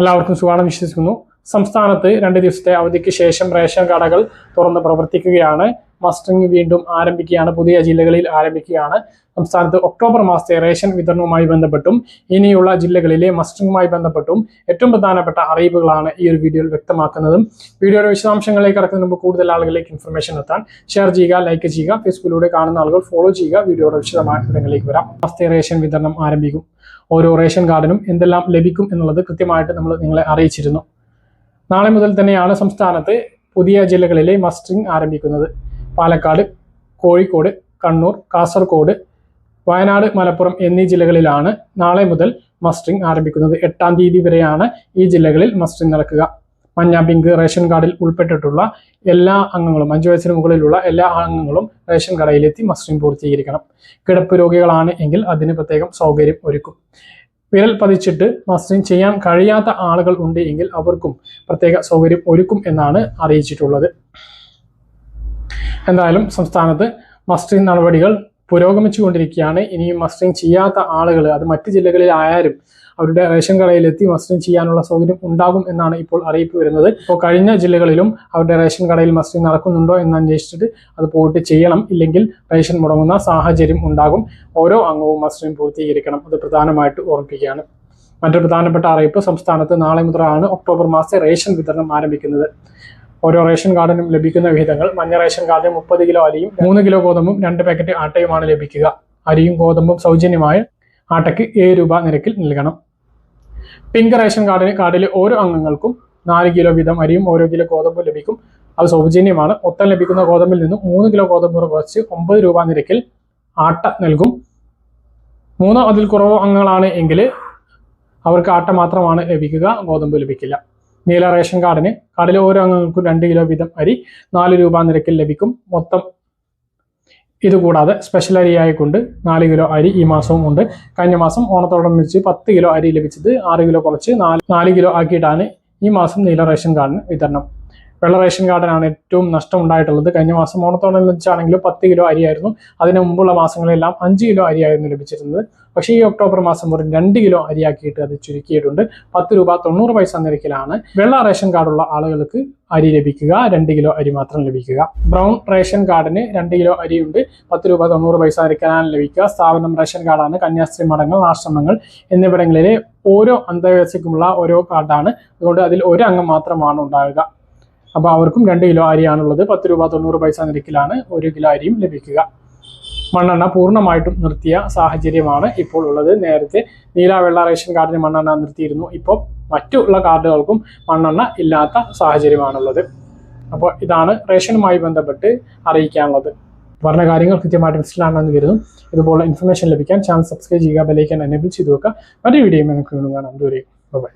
എല്ലാവർക്കും സുഖമാണെന്ന് വിശ്വസിക്കുന്നു. സംസ്ഥാനത്ത് രണ്ട് ദിവസത്തെ അവധിക്ക് ശേഷം റേഷൻ കടകൾ തുറന്ന് പ്രവർത്തിക്കുകയാണ്. മസ്റ്ററിംഗ് വീണ്ടും ആരംഭിക്കുകയാണ്. പുതിയ ജില്ലകളിൽ ആരംഭിക്കുകയാണ്. സംസ്ഥാനത്ത് ഒക്ടോബർ മാസത്തെ റേഷൻ വിതരണവുമായി ബന്ധപ്പെട്ടും ഇനിയുള്ള ജില്ലകളിലെ മസ്റ്ററിംഗുമായി ബന്ധപ്പെട്ടും ഏറ്റവും പ്രധാനപ്പെട്ട അറിയിപ്പുകളാണ് ഈ ഒരു വീഡിയോയിൽ വ്യക്തമാക്കുന്നതും. വീഡിയോയുടെ വിശദാംശങ്ങളിലേക്ക് കടക്കുന്നതിന് മുമ്പ് കൂടുതൽ ആളുകളിലേക്ക് ഇൻഫർമേഷൻ എത്താൻ ഷെയർ ചെയ്യുക ലൈക്ക് ചെയ്യുക ഫേസ്ബുക്കിലൂടെ കാണുന്ന ആളുകൾ ഫോളോ ചെയ്യുക. വീഡിയോയുടെ വിശദമായ വിവരങ്ങളിലേക്ക് വരാം. മാസത്തെ റേഷൻ വിതരണം ആരംഭിക്കും. ഓരോ റേഷൻ കാർഡിനും എന്തെല്ലാം ലഭിക്കും എന്നുള്ളത് കൃത്യമായിട്ട് നമ്മൾ നിങ്ങളെ അറിയിച്ചിരുന്നു. നാളെ മുതൽ തന്നെയാണ് സംസ്ഥാനത്ത് പുതിയ ജില്ലകളിലെ മസ്റ്ററിംഗ് ആരംഭിക്കുന്നത്. പാലക്കാട് കോഴിക്കോട് കണ്ണൂർ കാസർഗോഡ് വയനാട് മലപ്പുറം എന്നീ ജില്ലകളിലാണ് നാളെ മുതൽ മസ്റ്ററിംഗ് ആരംഭിക്കുന്നത്. എട്ടാം തീയതി വരെയാണ് ഈ ജില്ലകളിൽ മസ്റ്ററിംഗ് നടക്കുക. മഞ്ഞ പിങ്ക് റേഷൻ കാർഡിൽ ഉൾപ്പെട്ടിട്ടുള്ള എല്ലാ അംഗങ്ങളും അഞ്ചു വയസ്സിന് മുകളിലുള്ള എല്ലാ അംഗങ്ങളും റേഷൻ കടയിലെത്തി മസ്റ്ററിംഗ് പൂർത്തീകരിക്കണം. കിടപ്പ് രോഗികളാണ് എങ്കിൽ അതിന് പ്രത്യേകം സൗകര്യം ഒരുക്കും. വിരൽ പതിച്ചിട്ട് മസ്റ്ററിംഗ് ചെയ്യാൻ കഴിയാത്ത ആളുകൾ ഉണ്ട് എങ്കിൽ അവർക്കും പ്രത്യേക സൗകര്യം ഒരുക്കും എന്നാണ് അറിയിച്ചിട്ടുള്ളത്. എന്തായാലും സംസ്ഥാനത്ത് മസ്റ്ററിംഗ് നടപടികൾ പുരോഗമിച്ചുകൊണ്ടിരിക്കുകയാണ്. ഇനിയും മസ്റ്ററിംഗ് ചെയ്യാത്ത ആളുകൾ അത് മറ്റ് ജില്ലകളിലായാലും അവരുടെ റേഷൻ കടയിലെത്തി മസ്റ്ററിംഗ് ചെയ്യാനുള്ള സൗകര്യം ഉണ്ടാകും എന്നാണ് ഇപ്പോൾ അറിയിപ്പ് വരുന്നത്. ഇപ്പോൾ കഴിഞ്ഞ ജില്ലകളിലും അവരുടെ റേഷൻ കടയിൽ മസ്റ്ററിംഗ് നടക്കുന്നുണ്ടോ എന്ന് അന്വേഷിച്ചിട്ട് അത് പോയിട്ട് ചെയ്യണം. ഇല്ലെങ്കിൽ റേഷൻ മുടങ്ങുന്ന സാഹചര്യം ഉണ്ടാകും. ഓരോ അംഗവും മസ്റ്ററിംഗ് പൂർത്തീകരിക്കണം. അത് പ്രധാനമായിട്ട് ഓർമ്മിപ്പിക്കുകയാണ്. മറ്റൊരു പ്രധാനപ്പെട്ട അറിയിപ്പ് സംസ്ഥാനത്ത് നാളെ മുതലാണ് ഒക്ടോബർ മാസത്തെ റേഷൻ വിതരണം ആരംഭിക്കുന്നത്. ഓരോ റേഷൻ കാർഡിനും ലഭിക്കുന്ന വിഹിതങ്ങൾ. മഞ്ഞ റേഷൻ കാർഡിന് മുപ്പത് കിലോ അരിയും മൂന്ന് കിലോ ഗോതമ്പും രണ്ട് പാക്കറ്റ് ആട്ടയുമാണ് ലഭിക്കുക. അരിയും ഗോതമ്പും സൗജന്യമായ ആട്ടയ്ക്ക് ഏഴ് രൂപ നിരക്കിൽ നൽകണം. പിങ്ക് റേഷൻ കാർഡിന് കാർഡിലെ ഓരോ അംഗങ്ങൾക്കും നാല് കിലോ വീതം അരിയും ഓരോ കിലോ ഗോതമ്പും ലഭിക്കും. അത് സൗജന്യമാണ്. മൊത്തം ലഭിക്കുന്ന ഗോതമ്പിൽ നിന്നും മൂന്ന് കിലോ ഗോതമ്പ് കുറച്ച് ഒമ്പത് രൂപ നിരക്കിൽ ആട്ട നൽകും. മൂന്നോ അതിൽ കുറവോ അംഗങ്ങളാണ് എങ്കിൽ അവർക്ക് ആട്ട മാത്രമാണ് ലഭിക്കുക ഗോതമ്പ് ലഭിക്കില്ല. നീല റേഷൻ കാർഡിന് കാർഡിലെ ഓരോ അംഗങ്ങൾക്കും രണ്ട് കിലോ വീതം അരി നാല് രൂപ നിരക്കിൽ ലഭിക്കും. മൊത്തം ഇതുകൂടാതെ സ്പെഷ്യൽ അരിയായി കൊണ്ട് നാല് കിലോ അരി ഈ മാസവും ഉണ്ട്. കഴിഞ്ഞ മാസം ഓണത്തോടനുബന്ധിച്ച് പത്ത് കിലോ അരി ലഭിച്ചത് ആറ് കിലോ കുറച്ച് നാല് നാല് കിലോ ആക്കിയിട്ടാണ് ഈ മാസം നീല റേഷൻ കാർഡിന് വിതരണം. വെള്ള റേഷൻ കാർഡിനാണ് ഏറ്റവും നഷ്ടം ഉണ്ടായിട്ടുള്ളത് കഴിഞ്ഞ മാസം ഓണത്തോടനുബന്ധിച്ചാണെങ്കിലും പത്ത് കിലോ അരിയായിരുന്നു. അതിന് മുമ്പുള്ള മാസങ്ങളെല്ലാം അഞ്ച് കിലോ അരിയായിരുന്നു ലഭിച്ചിരുന്നത്. പക്ഷേ ഈ ഒക്ടോബർ മാസം വെറും രണ്ട് കിലോ അരിയാക്കിയിട്ട് അത് ചുരുക്കിയിട്ടുണ്ട്. പത്ത് രൂപ തൊണ്ണൂറ് പൈസ നിരക്കിലാണ് വെള്ള റേഷൻ കാർഡുള്ള ആളുകൾക്ക് അരി ലഭിക്കുക രണ്ട് കിലോ അരി മാത്രം ലഭിക്കുക. ബ്രൗൺ റേഷൻ കാർഡിന് രണ്ട് കിലോ അരിയുണ്ട്. പത്ത് രൂപ തൊണ്ണൂറ് പൈസ നിരക്കിലാണ് ലഭിക്കുക. സ്ഥാപനം റേഷൻ കാർഡാണ് കന്യാസ്ത്രീ മഠങ്ങൾ ആശ്രമങ്ങൾ എന്നിവിടങ്ങളിലെ ഓരോ അന്തേവാസിക്കുമുള്ള ഓരോ കാർഡാണ്. അതുകൊണ്ട് അതിൽ ഒരു അംഗം മാത്രമാണ് ഉണ്ടാവുക. അപ്പോൾ അവർക്കും രണ്ട് കിലോ അരിയാണുള്ളത്. പത്ത് രൂപ തൊണ്ണൂറ് പൈസ നിരക്കിലാണ് ഒരു കിലോ അരിയും ലഭിക്കുക. മണ്ണെണ്ണ പൂർണമായിട്ടും നിർത്തിയ സാഹചര്യമാണ് ഇപ്പോൾ ഉള്ളത്. നേരത്തെ നീല വെള്ള റേഷൻ കാർഡിന് മണ്ണെണ്ണ നിർത്തിയിരുന്നു. ഇപ്പോൾ മറ്റുള്ള കാർഡുകൾക്കും മണ്ണെണ്ണ ഇല്ലാത്ത സാഹചര്യമാണുള്ളത്. അപ്പോൾ ഇതാണ് റേഷനുമായി ബന്ധപ്പെട്ട് അറിയിക്കാനുള്ളത്. പറഞ്ഞ കാര്യങ്ങൾ കൃത്യമായിട്ട് മനസ്സിലാണെന്ന് കരുതും ഇതുപോലെ ഇൻഫർമേഷൻ ലഭിക്കാൻ ചാനൽ സബ്സ്ക്രൈബ് ചെയ്യുക ബെലൈക്കൻ എനേബിൾ ചെയ്ത് വെക്കുക മറ്റു വീഡിയോ നിങ്ങൾക്ക് വീണ്ടും കാണാം. ദൂരെ ബൈ